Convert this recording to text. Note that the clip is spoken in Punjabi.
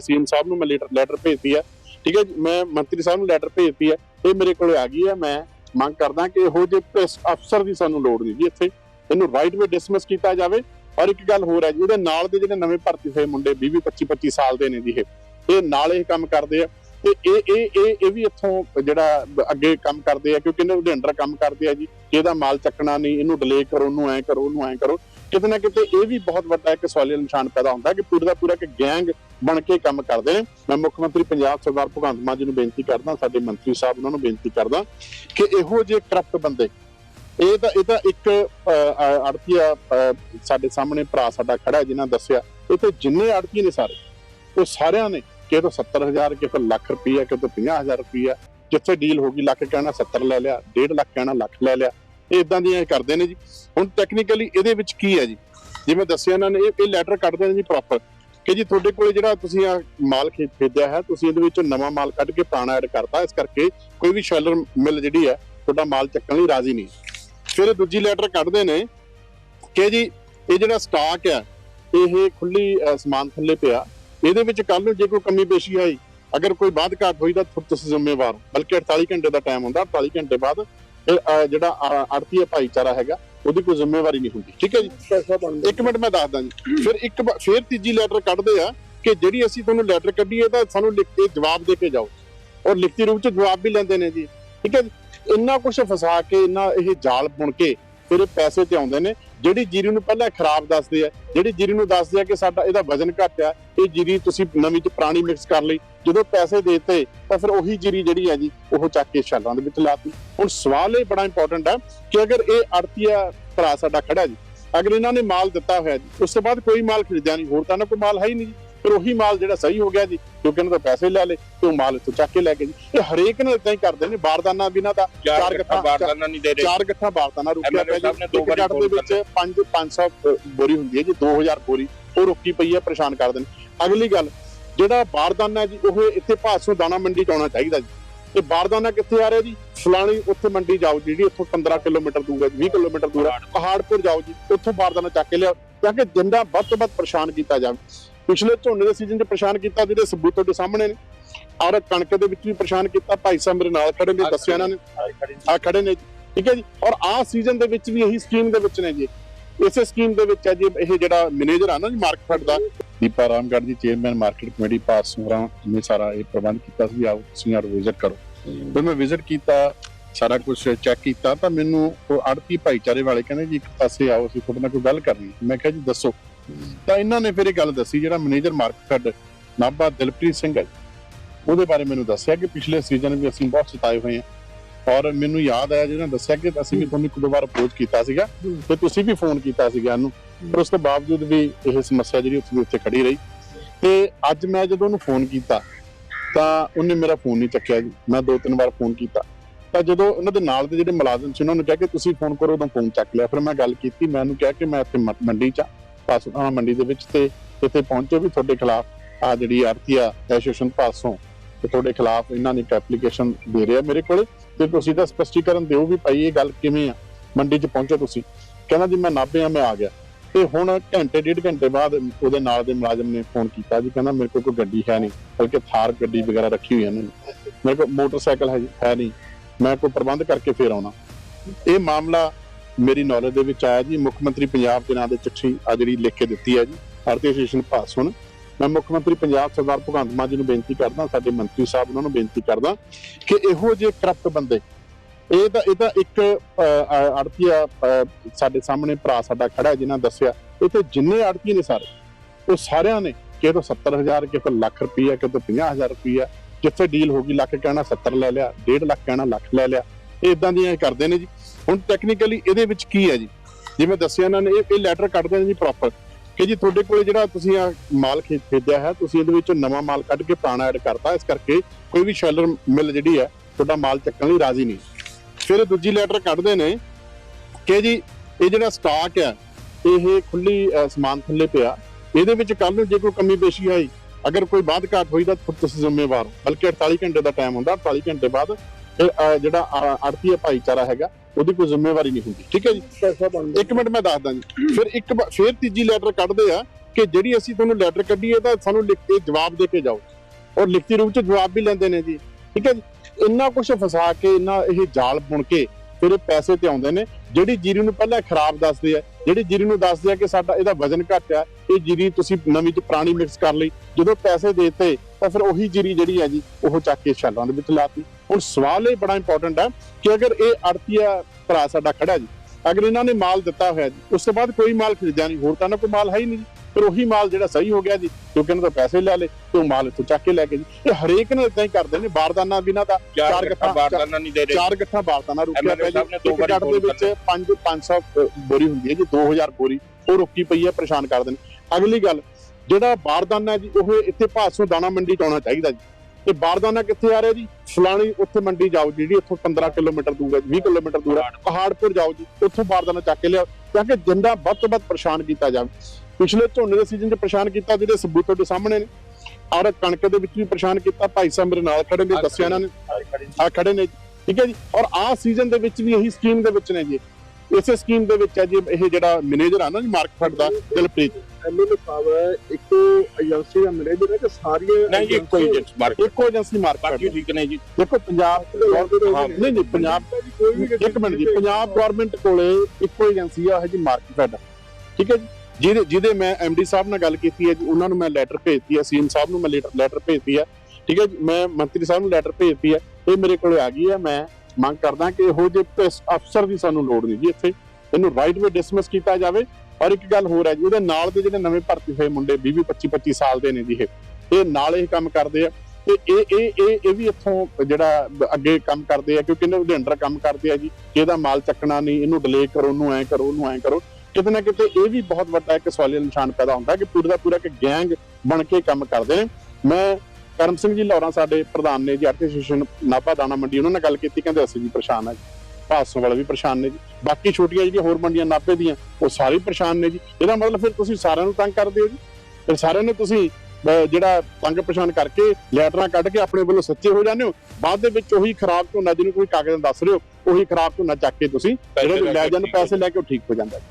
ਸੀਐਮ ਸਾਹਿਬ ਨੂੰ ਮੈਂ ਲੈਟਰ ਭੇਜਤੀ ਹੈ ਠੀਕ ਹੈ ਮੈਂ ਮੰਤਰੀ ਸਾਹਿਬ ਨੂੰ ਲੈਟਰ ਭੇਜਤੀ ਹੈ ਇਹ ਮੇਰੇ ਕੋਲ ਆ ਗਈ ਹੈ ਮੈਂ ਮੰਗ ਕਰਦਾ ਕਿ ਇਹੋ ਜਿਹੇ ਪੁਲਿਸ ਅਫਸਰ ਦੀ ਸਾਨੂੰ ਲੋੜ ਨਹੀਂ ਜੀ ਇੱਥੇ। ਇਹਨੂੰ ਰਾਈਟ ਵੇ ਡਿਸਮਿਸ ਕੀਤਾ ਜਾਵੇ। ਔਰ ਇੱਕ ਗੱਲ ਹੋਰ ਹੈ ਜੀ ਉਹਦੇ ਨਾਲ ਦੇ ਜਿਹੜੇ ਨਵੇਂ ਭਰਤੀ ਹੋਏ ਮੁੰਡੇ 20 25 25 ਸਾਲ ਦੇ ਨੇ ਜੀ ਇਹ। ਇਹ ਨਾਲ ਇਹ ਕੰਮ ਕਰਦੇ ਆ। ਤੇ ਇਹ ਇਹ ਇਹ ਇਹ ਵੀ ਇੱਥੋਂ ਜਿਹੜਾ ਅੱਗੇ ਕੰਮ ਕਰਦੇ ਆ, ਕਿਉਂਕਿ ਇਹਨਾਂ ਦੇ ਅੰਡਰ ਕੰਮ ਕਰਦੇ ਆ ਜੀ। ਇਹਦਾ ਮਾਲ ਚੱਕਣਾ ਨਹੀਂ, ਇਹਨੂੰ ਡਿਲੇ ਕਰੋ, ਉਹਨੂੰ ਐ ਕਰੋ, ਉਹਨੂੰ ਐ ਕਰੋ। ਕਿਤੇ ਨਾ ਕਿਤੇ ਇਹ ਵੀ ਬਹੁਤ ਵੱਡਾ ਇੱਕ ਸਵਾਲੀਆ ਨਿਸ਼ਾਨ ਪੈਦਾ ਹੁੰਦਾ ਕਿ ਪੂਰਾ ਦਾ ਪੂਰਾ ਇੱਕ ਗੈਂਗ ਬਣ ਕੇ ਕੰਮ ਕਰਦੇ ਨੇ। ਮੈਂ ਮੁੱਖ ਮੰਤਰੀ ਪੰਜਾਬ ਸਰਦਾਰ ਭਗਵੰਤ ਮਾਨ ਜੀ ਨੂੰ ਬੇਨਤੀ ਕਰਦਾ, ਸਾਡੇ ਮੰਤਰੀ ਸਾਹਿਬ ਉਹਨਾਂ ਨੂੰ ਬੇਨਤੀ ਕਰਦਾ ਕਿ ਇਹੋ ਜਿਹੇ ਕਰਪਟ ਬੰਦੇ, ਇਹ ਤਾਂ ਇਹ ਤਾਂ ਇੱਕ ਅੜਤੀਆ ਸਾਡੇ ਸਾਹਮਣੇ ਭਰਾ ਸਾਡਾ ਖੜਾ ਹੈ ਜਿਨ੍ਹਾਂ ਦੱਸਿਆ, ਇੱਥੇ ਜਿੰਨੇ ਅੜਤੀ ਨੇ ਸਾਰੇ, ਉਹ ਸਾਰਿਆਂ ਨੇ ਕਿ ਤੋਂ 70000 ਕਿ ਤੋਂ ਲੱਖ ਰੁਪਈਆ ਕਿ ਤੋਂ 50000 ਰੁਪਈਆ, ਜਿੱਥੇ ਡੀਲ ਹੋ ਗਈ, ਲੱਖ ਕਹਿਣਾ 70 ਲੈ ਲਿਆ 1.5 ਲੱਖ ਕਹਿਣਾ ਲੱਖ ਲੈ ਲਿਆ। ਇਹ ਇਦਾਂ ਦੀਆਂ ਕਰਦੇ ਨੇ ਜੀ। ਹੁਣ ਟੈਕਨੀਕਲੀ ਇਹਦੇ ਵਿੱਚ ਕੀ ਹੈ ਜੀ? ਜਿਵੇਂ ਦੱਸਿਆ ਇਹਨਾਂ ਨੇ, ਇਹ ਲੈਟਰ ਕੱਢਦੇ ਨੇ ਜੀ ਪ੍ਰੋਪਰ ਕਿ ਜੀ ਤੁਹਾਡੇ ਕੋਲ ਜਿਹੜਾ ਤੁਸੀਂ ਆ ਮਾਲ ਖੇ- ਖਰੀਦਿਆ ਹੈ, ਤੁਸੀਂ ਇਹਦੇ ਵਿੱਚੋਂ ਨਵਾਂ ਮਾਲ ਕੱਢ ਕੇ ਪੁਰਾਣਾ ਐਡ ਕਰਤਾ। ਇਸ ਕਰਕੇ ਕੋਈ ਵੀ ਸ਼ੈਲਰ ਮਿਲ ਜਿਹੜੀ ਹੈ, ਤੁਹਾਡਾ ਮਾਲ ਚੱਕਣ ਲਈ ਰਾਜ਼ੀ ਨਹੀਂ। ਫਿਰ ਇਹ ਦੂਜੀ ਲੈਟਰ ਕੱਢਦੇ ਨੇ ਕਿ ਜੀ ਇਹ ਜਿਹੜਾ ਸਟਾਕ ਹੈ, ਇਹ ਖੁੱਲੀ ਸਮਾਨ ਥੱਲੇ ਪਿਆ। ਇਹਦੇ ਵਿੱਚ ਕੱਲ ਨੂੰ ਜੇ ਕੋਈ ਕਮੀ ਪੇਸ਼ੀ ਆਈ, ਅਗਰ ਕੋਈ ਬਾਅਦ ਘਾਟ ਹੋਈ ਤਾਂ ਤੁਸੀਂ ਜ਼ਿੰਮੇਵਾਰ ਬਲਕਿ 48 ਘੰਟੇ ਦਾ ਟਾਈਮ ਹੁੰਦਾ 48 ਘੰਟੇ ਬਾਅਦ ਜਿਹੜਾ ਆੜਤੀ ਭਾਈਚਾਰਾ ਹੈਗਾ ਉਹਦੀ ਕੋਈ ਜ਼ਿੰਮੇਵਾਰੀ ਨਹੀਂ ਹੁੰਦੀ। ਠੀਕ ਹੈ ਜੀ? ਇੱਕ ਮਿੰਟ ਮੈਂ ਦੱਸਦਾ ਜੀ। ਫਿਰ ਇੱਕ ਫਿਰ ਤੀਜੀ ਲੈਟਰ ਕੱਢਦੇ ਆ ਕਿ ਜਿਹੜੀ ਅਸੀਂ ਤੁਹਾਨੂੰ ਲੈਟਰ ਕੱਢੀ ਹੈ ਤਾਂ ਸਾਨੂੰ ਲਿਖ ਕੇ ਜਵਾਬ ਦੇ ਕੇ ਜਾਓ। ਔਰ ਲਿਖਤੀ ਰੂਪ ਚ ਜਵਾਬ ਵੀ ਲੈਂਦੇ ਨੇ ਜੀ। ਠੀਕ ਹੈ ਇੰਨਾ ਕੁਝ ਫਸਾ ਕੇ ਇੰਨਾ ਇਹ ਜਾਲ ਬੁਣ ਕੇ ਫਿਰ ਪੈਸੇ ਤੇ ਆਉਂਦੇ ਨੇ। ਜਿਹੜੀ ਜੀਰੀ ਨੂੰ ਪਹਿਲਾਂ ਖਰਾਬ ਦੱਸਦੇ ਆ, ਜਿਹੜੀ ਜੀਰੀ ਨੂੰ ਦੱਸਦੇ ਆ ਕਿ ਸਾਡਾ ਇਹਦਾ ਵਜ਼ਨ ਘੱਟ ਆ, ਇਹ ਜੀਰੀ ਤੁਸੀਂ ਨਵੀਂ ਚ ਪੁਰਾਣੀ ਮਿਕਸ ਕਰ ਲਈ, ਜਦੋਂ ਪੈਸੇ ਦੇਤੇ, ਤਾਂ ਫਿਰ ਉਹੀ ਜੀਰੀ ਜਿਹੜੀ ਹੈ ਜੀ, ਉਹ ਚੱਕ ਕੇ ਸ਼ੈਲਾਂ ਦੇ ਵਿੱਚ ਲਾਤੀ। ਹੁਣ ਸਵਾਲ ਇਹ ਬੜਾ ਇੰਪੋਰਟੈਂਟ ਆ ਕਿ ਅਗਰ ਇਹ ਆੜਤੀਆ ਭਰਾ ਸਾਡਾ ਖੜਾ ਜੀ, ਅਗਰ ਇਹਨਾਂ ਨੇ ਮਾਲ ਦਿੱਤਾ ਹੋਇਆ ਜੀ, ਉਸ ਤੋਂ ਬਾਅਦ ਕੋਈ ਮਾਲ ਖਰੀਦਿਆ ਨਹੀਂ, ਹੋਰ ਤਾਂ ਨਾ ਕੋਈ ਮਾਲ ਹੈ ਹੀ ਨਹੀਂ ਜੀ। ਫਿਰ ਉਹੀ ਮਾਲ ਜਿਹੜਾ ਸਹੀ ਹੋ ਗਿਆ ਜੀ ਕਿਉਂਕਿ ਇਹਨਾਂ ਤੋਂ ਪੈਸੇ ਲੈ ਲਏ ਤੇ ਉਹ ਮਾਲ ਇੱਥੋਂ ਚੱਕ ਕੇ ਲੈ ਗਏ ਜੀ। ਇਹ ਹਰੇਕ ਨੇ ਇਦਾਂ ਹੀ ਕਰਦੇ ਨੇ ਬਾਰਦਾਨਾ ਬਿਨਾਂ ਦਾ ਚਾਰ ਗੱਠਾ ਬਾਰਦਾਨਾ ਨਹੀਂ ਦੇ ਰਹੇ। ਚਾਰ ਗੱਠਾ ਬਾਰਦਾਨਾ ਰੁਕਿਆ ਪਿਆ ਜੀ। ਦੋ ਇੱਕ ਵਾਰੀ ਦੇ ਵਿੱਚ 5 500 ਬੋਰੀ ਹੁੰਦੀ ਹੈ ਜੀ 2000 ਬੋਰੀ। ਉਹ ਰੁਕੀ ਪਈ ਹੈ ਪਰੇਸ਼ਾਨ ਕਰਦੇ ਨੇ। ਅਗਲੀ ਗੱਲ ਜਿਹੜਾ ਬਾਰਦਾਨਾ ਜੀ ਉਹ ਇੱਥੇ ਭਾਸੋਂ ਦਾਣਾ ਮੰਡੀ ਚ ਆਉਣਾ ਚਾਹੀਦਾ ਜੀ। ਤੇ ਬਾਰਦਾਨਾ ਕਿੱਥੇ ਆ ਰਿਹਾ ਜੀ? ਫਲਾਣੀ ਉੱਥੇ ਮੰਡੀ ਜਾਓ ਜਿਹੜੀ ਉੱਥੋਂ 15 ਕਿਲੋਮੀਟਰ ਦੂਰ ਹੈ 20 ਕਿਲੋਮੀਟਰ ਦੂਰ ਹੈ। ਪਹਾੜਪੁਰ ਜਾਓ ਜੀ ਉੱਥੋਂ ਬਾਰਦਾਨਾ ਚੱਕ ਕੇ ਲਿਆਓ ਤਾਂ ਕਿ ਜਿੰਦਾ ਵੱਧ ਤੋਂ ਵੱਧ ਪਰੇਸ਼ਾਨ ਕੀਤਾ ਜਾਵੇ। ਪਿਛਲੇ ਝੋਨੇ ਦੇ ਸੀਜ਼ਨ 'ਚ ਪਰੇਸ਼ਾਨ ਕੀਤਾ ਜਿਹਦੇ ਸਬੂਤ ਤੁਹਾਡੇ ਸਾਹਮਣੇ ਨੇ। ਔਰ ਕਣਕ ਦੇ ਵਿੱਚ ਵੀ ਪਰੇਸ਼ਾਨ ਕੀਤਾ ਭਾਈ ਸਾਹਿਬ ਮੇਰੇ ਨਾਲ ਖੜੇ ਨੇ ਦੱਸਿਆ ਇਹਨਾਂ ਨੇ। ਆ ਖੜੇ ਨੇ। ਠੀਕ ਹੈ ਜੀ? ਔਰ ਆ ਸੀਜ਼ਨ ਦੇ ਵਿੱਚ ਵੀ ਇਹੀ ਸਕੀਮ ਦੇ ਵਿੱਚ ਨੇ ਜੀ। ਇਸੇ ਸਕੀਮ ਦੇ ਵਿੱਚ ਹੈ ਜੀ ਇਹ ਜਿਹੜਾ ਮੈਨੇਜਰ ਆ ਨਾ ਜੀ ਮਾਰਕੀਟ ਦਾ Deepa Ramgarh ji chairman market committee ਪਾਸ ਸੁਰਾ ਨੇ ਸਾਰਾ ਇਹ ਪ੍ਰਬੰਧ ਕੀਤਾ ਸੀ ਆਓ ਤੁਸੀਂ ਆ ਵਿਜ਼ਿਟ ਕਰੋ। ਜਦੋਂ ਮੈਂ ਵਿਜ਼ਿਟ ਕੀਤਾ ਸਾਰਾ ਕੁਝ ਚੈੱਕ ਕੀਤਾ ਤਾਂ ਮੈਨੂੰ ਉਹ ਆੜਤੀ ਭਾਈਚਾਰੇ ਵਾਲੇ ਕਹਿੰਦੇ ਜੀ ਇੱਕ ਪਾਸੇ ਆਓ ਅਸੀਂ ਤੁਹਾਡੇ ਨਾਲ ਕੋਈ ਗੱਲ ਕਰਨੀ। ਮੈਂ ਕਿਹਾ ਜੀ ਦੱਸੋ। ਤਾਂ ਇਹਨਾਂ ਨੇ ਫਿਰ ਇਹ ਗੱਲ ਦੱਸੀ, ਜਿਹੜਾ ਮੈਨੇਜਰ ਮਾਰਕੀਟ ਨਾਭਾ ਦਿਲਪ੍ਰੀਤ ਸਿੰਘ ਹੈ, ਉਹਦੇ ਬਾਰੇ ਮੈਨੂੰ ਦੱਸਿਆ ਕਿ ਪਿਛਲੇ ਸੀਜ਼ਨ ਵੀ ਅਸੀਂ ਬਹੁਤ ਸਤਾਏ ਹੋਏ ਹਾਂ। ਔਰ ਮੈਨੂੰ ਯਾਦ ਆਇਆ ਜਿਹਨਾਂ ਦੱਸਿਆ ਕਿ ਅਸੀਂ ਵੀ ਤੁਹਾਨੂੰ ਇੱਕ ਦੋ ਵਾਰ ਅਪਰੋਚ ਕੀਤਾ ਸੀਗਾ ਤੇ ਤੁਸੀਂ ਵੀ ਫੋਨ ਕੀਤਾ ਸੀਗਾ ਇਹਨੂੰ। ਪਰ ਉਸ ਤੋਂ ਬਾਵਜੂਦ ਵੀ ਇਹ ਸਮੱਸਿਆ ਜਿਹੜੀ ਉੱਥੇ ਉੱਥੇ ਖੜੀ ਰਹੀ। ਤੇ ਅੱਜ ਮੈਂ ਜਦੋਂ ਉਹਨੂੰ ਫੋਨ ਕੀਤਾ, ਤਾਂ ਉਹਨੇ ਮੇਰਾ ਫੋਨ ਨਹੀਂ ਚੱਕਿਆ ਜੀ। ਮੈਂ ਦੋ ਤਿੰਨ ਵਾਰ ਫੋਨ ਕੀਤਾ। ਤਾਂ ਜਦੋਂ ਉਹਨਾਂ ਦੇ ਨਾਲ ਦੇ ਜਿਹੜੇ ਮੁਲਾਜ਼ਮ ਸੀ, ਉਹਨਾਂ ਨੂੰ ਕਿਹਾ ਕਿ ਤੁਸੀਂ ਫੋਨ ਕਰੋ, ਉਦੋਂ ਫੋਨ ਚੱਕ ਲਿਆ। ਫਿਰ ਮੈਂ ਗੱਲ ਕੀਤੀ, ਮੈਂ ਉਹਨੂੰ ਕਿਹਾ ਕਿ ਮੈਂ ਇੱਥੇ ਮੰਡੀ 'ਚ ਪਾਸੋਂ ਮੰਡੀ ਦੇ ਵਿੱਚ ਤੇ ਇੱਥੇ ਪਹੁੰਚੋ ਵੀ ਤੁਹਾਡੇ ਖਿਲਾਫ ਆ ਜਿਹੜੀ ਆਰਤੀਆ ਐਸੋਸੀਏਸ਼ਨ ਪਾਸੋਂ ਤੇ ਤੁਹਾਡੇ ਖਿਲਾਫ ਇਹਨਾਂ ਨੇ ਇੱਕ ਐਪਲੀਕੇਸ਼ਨ ਦੇ ਰਿਹਾ ਮੇਰੇ ਕੋਲ ਤੇ ਤੁਸੀਂ ਤਾਂ ਸਪਸ਼ਟੀਕਰਨ ਦਿਓ ਵੀ ਭਾਈ ਇਹ ਗੱਲ ਕਿਵੇਂ ਆ, ਮੰਡੀ 'ਚ ਪਹੁੰਚੋ ਤੁਸੀਂ। ਕਹਿੰਦਾ ਜੀ ਮੈਂ ਨਾਭੇ ਆ, ਮੈਂ ਆ ਗਿਆ। ਤੇ ਹੁਣ ਘੰਟੇ, ਡੇਢ ਘੰਟੇ ਬਾਅਦ ਉਹਦੇ ਨਾਲ ਦੇ ਮੁਲਾਜ਼ਮ ਨੇ ਫੋਨ ਕੀਤਾ ਜੀ, ਕਹਿੰਦਾ ਮੇਰੇ ਕੋਲ ਕੋਈ ਗੱਡੀ ਹੈ ਨਹੀਂ, ਬਲਕਿ ਥਾਰ ਗੱਡੀ ਵਗੈਰਾ ਰੱਖੀ ਹੋਈ ਹੈ ਇਹਨਾਂ ਨੇ। ਮੇਰੇ ਕੋਲ ਮੋਟਰਸਾਈਕਲ ਹੈ ਹੈ ਨਹੀਂ। ਮੈਂ ਕੋਈ ਪ੍ਰਬੰਧ ਕਰਕੇ ਫੇਰ ਆਉਣਾ। ਇਹ ਮਾਮਲਾ ਮੇਰੀ ਨੌਲੇਜ ਦੇ ਵਿੱਚ ਆਇਆ ਜੀ, ਮੁੱਖ ਮੰਤਰੀ ਪੰਜਾਬ ਦੇ ਨਾਂ ਦੇ ਚਿੱਠੀ ਆ ਜਿਹੜੀ ਲਿਖ ਕੇ ਦਿੱਤੀ ਹੈ ਜੀ ਭਾਰਤੀ ਐਸੋਸੀਏਸ਼ਨ ਪਾਸ ਹੁਣ। ਮੈਂ ਮੁੱਖ ਮੰਤਰੀ ਪੰਜਾਬ ਸਰਦਾਰ ਭਗਵੰਤ ਮਾਨ ਜੀ ਨੂੰ ਬੇਨਤੀ ਕਰਦਾ, ਸਾਡੇ ਮੰਤਰੀ ਸਾਹਿਬ ਉਹਨਾਂ ਨੂੰ ਬੇਨਤੀ ਕਰਦਾ ਕਿ ਇਹੋ ਜਿਹੇ ਕਰਪਟ ਬੰਦੇ, ਇਹ ਤਾਂ ਇਹ ਤਾਂ ਇੱਕ ਅੜਤੀਆ ਸਾਡੇ ਸਾਹਮਣੇ ਭਰਾ ਸਾਡਾ ਖੜਾ ਹੈ ਜਿਨ੍ਹਾਂ ਦੱਸਿਆ, ਇੱਥੇ ਜਿੰਨੇ ਅੜਤੀਏ ਨੇ ਸਾਰੇ, ਉਹ ਸਾਰਿਆਂ ਨੇ ਕਿ ਤੋਂ 70000 ਕਿ ਤੋਂ ਲੱਖ ਰੁਪਈਆ ਕਿ ਤੋਂ 50000 ਰੁਪਈਆ, ਜਿੱਥੇ ਡੀਲ ਹੋ ਗਈ ਲੱਖ ਕਹਿਣਾ 70 ਲੈ ਲਿਆ 1.5 ਲੱਖ ਕਹਿਣਾ ਲੱਖ ਲੈ ਲਿਆ, ਇਹ ਇਦਾਂ ਦੀਆਂ ਇਹ ਕਰਦੇ ਨੇ ਜੀ। ਹੁਣ ਟੈਕਨੀਕਲੀ ਇਹਦੇ ਵਿੱਚ ਕੀ ਹੈ ਜੀ ਜਿਵੇਂ ਦੱਸਿਆ ਇਹਨਾਂ ਨੇ ਇਹ ਲੈਟਰ ਕੱਢਦੇ ਨੇ ਜੀ ਪ੍ਰੋਪਰ ਕਿ ਜੀ ਤੁਹਾਡੇ ਕੋਲੇ ਜਿਹੜਾ ਤੁਸੀਂ ਆ ਮਾਲ ਖੇ- ਖਰੀਦਿਆ ਹੈ ਤੁਸੀਂ ਇਹਦੇ ਵਿੱਚੋਂ ਨਵਾਂ ਮਾਲ ਕੱਢ ਕੇ ਪੁਰਾਣਾ ਐਡ ਕਰਤਾ ਇਸ ਕਰਕੇ ਕੋਈ ਵੀ ਸ਼ੈਲਰ ਮਿਲ ਜਿਹੜੀ ਹੈ ਤੁਹਾਡਾ ਮਾਲ ਚੱਕਣ ਲਈ ਰਾਜ਼ੀ ਨਹੀਂ ਫਿਰ ਦੂਜੀ ਲੈਟਰ ਕੱਢਦੇ ਨੇ ਕਿ ਜੀ ਇਹ ਜਿਹੜਾ ਸਟਾਕ ਹੈ ਇਹ ਖੁੱਲੀ ਸਮਾਨ ਥੱਲੇ ਪਿਆ ਇਹਦੇ ਵਿੱਚ ਕੱਲ ਨੂੰ ਜੇ ਕੋਈ ਕਮੀ ਪੇਸ਼ੀ ਆਈ ਅਗਰ ਕੋਈ ਬਾਤ ਘਾਟ ਹੋਈ ਤਾਂ ਤੁਸੀਂ ਜ਼ਿੰਮੇਵਾਰ ਹੋ। ਬਲਕਿ 48 ਘੰਟੇ ਦਾ ਟਾਈਮ ਹੁੰਦਾ 48 ਘੰਟੇ ਬਾਅਦ ਫਿਰ ਅ, ਜਿਹੜਾ ਆੜਤੀ ਭਾਈਚਾਰਾ ਹੈਗਾ ਉਹਦੀ ਕੋਈ ਜ਼ਿੰਮੇਵਾਰੀ ਨਹੀਂ ਹੁੰਦੀ। ਠੀਕ ਹੈ ਜੀ? ਇੱਕ ਮਿੰਟ ਮੈਂ ਦੱਸਦਾ ਜੀ। ਫਿਰ ਇੱਕ ਫਿਰ ਤੀਜੀ ਲੈਟਰ ਕੱਢਦੇ ਆ ਕਿ ਜਿਹੜੀ ਅਸੀਂ ਤੁਹਾਨੂੰ ਲੈਟਰ ਕੱਢੀ ਹੈ ਤਾਂ ਸਾਨੂੰ ਲਿਖ ਕੇ ਜਵਾਬ ਦੇ ਕੇ ਜਾਓ। ਔਰ ਲਿਖਤੀ ਰੂਪ ਚ ਜਵਾਬ ਵੀ ਲੈਂਦੇ ਨੇ ਜੀ। ਠੀਕ ਹੈ ਜੀ? ਇੰਨਾ ਕੁਝ ਫਸਾ ਕੇ ਇੰਨਾ ਇਹ ਜਾਲ ਬੁਣ ਕੇ ਫਿਰ ਇਹ ਪੈਸੇ ਤੇ ਆਉਂਦੇ ਨੇ। ਜਿਹੜੀ ਜੀਰੀ ਨੂੰ ਪਹਿਲਾਂ ਖਰਾਬ ਦੱਸਦੇ ਆ ਜਿਹੜੀ ਜੀਰੀ ਨੂੰ ਦੱਸਦੇ ਆ ਕਿ ਸਾਡਾ ਇਹਦਾ ਵਜ਼ਨ ਘੱਟ ਆ ਇਹ ਜੀਰੀ ਤੁਸੀਂ ਨਵੀਂ ਚ ਪੁਰਾਣੀ ਮਿਕਸ ਕਰ ਲਈ। ਜਦੋਂ ਪੈਸੇ ਦੇਤੇ ਤਾਂ ਫਿਰ ਉਹੀ ਜੀਰੀ ਜਿਹੜੀ ਹੈ ਜੀ ਉਹ ਚੱਕ ਕੇ ਸ਼ੈਲਾਂ ਦੇ ਵਿੱਚ ਲਾਤੀ। ਹੁਣ ਸਵਾਲ ਇਹ ਬੜਾ ਇੰਪੋਰਟੈਂਟ ਹੈ ਕਿ ਅਗਰ ਇਹ ਅੜਤੀਆ ਭਰਾ ਸਾਡਾ ਖੜਾ ਜੀ ਅਗਰ ਇਹਨਾਂ ਨੇ ਮਾਲ ਦਿੱਤਾ ਹੋਇਆ ਜੀ ਉਸ ਤੋਂ ਬਾਅਦ ਕੋਈ ਮਾਲ ਖਰੀਦਿਆ ਨਹੀਂ ਹੋਰ ਤਾਂ ਨਾ ਕੋਈ ਮਾਲ ਹੈ ਹੀ ਨਹੀਂ ਫਿਰ ਉਹੀ ਮਾਲ ਜਿਹੜਾ ਸਹੀ ਹੋ ਗਿਆ ਜੀ ਕਿਉਂਕਿ ਇਹਨਾਂ ਤੋਂ ਪੈਸੇ ਲੈ ਲਏ ਤੇ ਉਹ ਮਾਲ ਇੱਥੋਂ ਚੱਕ ਕੇ ਲੈ ਗਏ ਜੀ। ਇਹ ਹਰੇਕ ਨਾਲ ਇਦਾਂ ਹੀ ਕਰਦੇ ਨੇ ਬਾਰਦਾਨਾ ਬਿਨਾਂ ਦਾ ਚਾਰ ਗੱਠਾਂ- ਬਾਰਦਾਨਾ ਨਹੀਂ ਦੇ ਰਹੇ। ਚਾਰ ਗੱਠਾਂ ਬਾਰਦਾਨਾ ਰੁਕਿਆ ਪਿਆ ਨੇ ਜੀ। ਦੋ ਇੱਕ ਗੱਠ ਦੇ ਵਿੱਚ 5 500 ਬੋਰੀ ਹੁੰਦੀ ਹੈ ਜੀ 2000 ਬੋਰੀ ਉਹ ਰੁਕੀ ਪਈ ਹੈ ਪਰੇਸ਼ਾਨ ਕਰਦੇ ਨੇ। ਅਗਲੀ ਗੱਲ ਜਿਹੜਾ ਬਾਰਦਾਨਾ ਜੀ ਉਹ ਇੱਥੇ ਭਾਸੋਂ ਦਾਣਾ ਮੰਡੀ ਚ ਆਉਣਾ ਚਾਹੀਦਾ ਜੀ। ਤੇ ਬਾਰਦਾਨਾ ਕਿੱਥੇ ਆ ਰਿਹਾ ਜੀ? ਫਲਾਣੀ ਉੱਥੇ ਮੰਡੀ ਜਾਓ ਜਿਹੜੀ ਉੱਥੋਂ 15 ਕਿਲੋਮੀਟਰ ਦੂਰ ਹੈ 20 ਕਿਲੋਮੀਟਰ ਦੂਰ ਹੈ। ਪਹਾੜਪੁਰ ਜਾਓ ਜੀ ਉੱਥੋਂ ਬਾਰਦਾਨਾ ਚੱਕ ਕੇ ਲਿਆਓ ਤਾਂ ਕਿ ਜਿੰਦਾ ਵੱਧ ਤੋਂ ਵੱਧ ਪਰੇਸ਼ਾਨ ਕੀਤਾ ਜਾਵੇ। ਪਿਛਲੇ ਝੋਨੇ ਦੇ ਸੀਜ਼ਨ 'ਚ ਪਰੇਸ਼ਾਨ ਕੀਤਾ ਜਿਹੜੇ ਸਬੂਤ ਤੁਹਾਡੇ ਸਾਹਮਣੇ ਨੇ ਔਰ ਕਣਕ ਦੇ ਵਿੱਚ ਵੀ ਪਰੇਸ਼ਾਨ ਕੀਤਾ ਭਾਈ ਸਾਹਿਬ ਮੇਰੇ ਨਾਲ ਖੜੇ ਨੇ ਦੱਸਿਆ ਇਹਨਾਂ ਨੇ। ਆ ਖੜੇ ਨੇ ਠੀਕ ਹੈ ਜੀ ਔਰ ਆ ਸੀਜ਼ਨ ਦੇ ਵਿੱਚ ਵੀ ਇਹੀ ਸਕੀਮ ਦੇ ਵਿੱਚ ਨੇ ਜੀ। ਇਸੇ ਸਕੀਮ ਦੇ ਵਿੱਚ ਹੈ ਜੀ ਇਹ ਜਿਹੜਾ ਮੈਨੇਜਰ ਆ ਨਾ ਜੀ ਮਾਰਕੀਟ ਦਾ ਦਿਲਪ੍ਰੀਤ। ਐਮਐਲਏ ਸਾਹਿਬ ਇੱਕ ਏਜੰਸੀ ਦਾ ਮੈਨੇਜਰ ਹੈ ਕਿ ਸਾਰੀਆਂ ਨਹੀਂ ਜੀ ਕੋਈ ਏਜੰਟ ਮਾਰਕੀਟ ਇੱਕੋ ਏਜੰਸੀ ਮਾਰਕੀਟ ਬਾਕੀ ਠੀਕ ਨੇ ਜੀ। ਦੇਖੋ ਪੰਜਾਬ ਹਾਂ, ਨਹੀਂ ਨਹੀਂ ਪੰਜਾਬ ਕੋਈ ਵੀ ਇੱਕ ਮਿੰਟ ਜੀ ਪੰਜਾਬ ਗਵਰਨਮੈਂਟ ਕੋਲੇ ਇੱਕੋ ਏਜੰਸੀ ਆ ਹੈ ਜੀ ਮਾਰਕੀਟ ਠੀਕ ਹੈ ਜੀ? ਜਿਹਦੇ ਜਿਹਦੇ ਮੈਂ ਐਮਡੀ ਸਾਹਿਬ ਨਾਲ ਗੱਲ ਕੀਤੀ ਹੈ ਜੀ ਉਹਨਾਂ ਨੂੰ ਮੈਂ ਲੈਟਰ ਭੇਜਤੀ ਹੈ ਸੀਐਮ ਸਾਹਿਬ ਨੂੰ ਮੈਂ ਲੈਟਰ ਭੇਜਤੀ ਹੈ। ਠੀਕ ਹੈ ਜੀ? ਮੈਂ ਮੰਤਰੀ ਸਾਹਿਬ ਨੂੰ ਲੈਟਰ ਭੇਜਤੀ ਹੈ ਇਹ ਮੇਰੇ ਕੋਲੇ ਆ ਗਈ ਹੈ ਮੈਂ ਮੰਗ ਕਰਦਾ ਕਿ ਇਹੋ ਜਿਹੇ ਇਸ ਅਫਸਰ ਦੀ ਸਾਨੂੰ ਲੋੜ ਨਹੀਂ ਜੀ ਇੱਥੇ। ਇਹਨੂੰ ਰਾਈਟ ਵੇ ਡਿਸਮਿਸ ਕੀਤਾ ਜਾਵੇ। ਔਰ ਇੱਕ ਗੱਲ ਹੋਰ ਹੈ ਜੀ, ਉਹਦੇ ਨਾਲ ਦੇ ਜਿਹੜੇ ਨਵੇਂ ਭਰਤੀ ਹੋਏ ਮੁੰਡੇ 20 25 25 ਸਾਲ ਦੇ ਨੇ ਜੀ ਇਹ। ਇਹ ਨਾਲ ਇਹ ਕੰਮ ਕਰਦੇ ਆ। ਤੇ ਇਹ ਇਹ ਇਹ ਇਹ ਵੀ ਇੱਥੋਂ ਜਿਹੜਾ ਅੱਗੇ ਕੰਮ ਕਰਦੇ ਆ, ਕਿਉਂਕਿ ਇਹਨਾਂ ਦੇ ਅੰਡਰ ਕੰਮ ਕਰਦੇ ਆ ਜੀ। ਇਹਦਾ ਮਾਲ ਚੱਕਣਾ ਨਹੀਂ, ਇਹਨੂੰ ਡਿਲੇ ਕਰੋ, ਉਹਨੂੰ ਐ ਕਰੋ, ਉਹਨੂੰ ਐ ਕਰੋ। ਕਿਤੇ ਨਾ ਕਿਤੇ ਇਹ ਵੀ ਬਹੁਤ ਵੱਡਾ ਇੱਕ ਸਵਾਲੀਆ ਨਿਸ਼ਾਨ ਪੈਦਾ ਹੁੰਦਾ ਕਿ ਪੂਰਾ ਦਾ ਪੂਰਾ ਇੱਕ ਗੈਂਗ ਬਣ ਕੇ ਕੰਮ ਕਰਦੇ ਨੇ। ਮੈਂ ਕਰਮ ਸਿੰਘ ਜੀ ਲੌਰਾ ਸਾਡੇ ਪ੍ਰਧਾਨ ਨੇ ਜੀ ਐਸੋਸੀਏਸ਼ਨ ਨਾਭਾ ਦਾਣਾ ਮੰਡੀ ਉਹਨਾਂ ਨਾਲ ਗੱਲ ਕੀਤੀ ਕਹਿੰਦੇ ਅਸੀਂ ਵੀ ਪਰੇਸ਼ਾਨ ਆ ਜੀ। ਭਾਸੋਂ ਵਾਲੇ ਵੀ ਪਰੇਸ਼ਾਨ ਨੇ ਜੀ। ਬਾਕੀ ਛੋਟੀਆਂ ਜਿਹੜੀਆਂ ਹੋਰ ਮੰਡੀਆਂ ਨਾਭੇ ਦੀਆਂ ਉਹ ਸਾਰੇ ਪਰੇਸ਼ਾਨ ਨੇ ਜੀ। ਇਹਦਾ ਮਤਲਬ ਫਿਰ ਤੁਸੀਂ ਸਾਰਿਆਂ ਨੂੰ ਤੰਗ ਕਰਦੇ ਹੋ ਜੀ? ਫਿਰ ਸਾਰਿਆਂ ਨੂੰ ਤੁਸੀਂ ਜਿਹੜਾ ਤੰਗ ਪਰੇਸ਼ਾਨ ਕਰਕੇ ਲੈਟਰਾਂ ਕੱਢ ਕੇ ਆਪਣੇ ਵੱਲੋਂ ਸੱਚੇ ਹੋ ਜਾਂਦੇ ਹੋ? ਬਾਅਦ ਦੇ ਵਿੱਚ ਉਹੀ ਖਰਾਬ ਝੋਨਾ ਜਿਹਨੂੰ ਕੋਈ ਕਾਗਜ਼ ਦੱਸ ਰਹੇ ਹੋ ਉਹੀ ਖਰਾਬ ਝੋਨਾ ਚੱਕ ਕੇ ਤੁਸੀਂ ਜਿਹੜੇ ਲੈ ਜਾਂਦੇ ਪੈਸੇ ਲੈ ਕੇ ਉਹ ਠੀਕ ਹੋ ਜਾਂਦਾ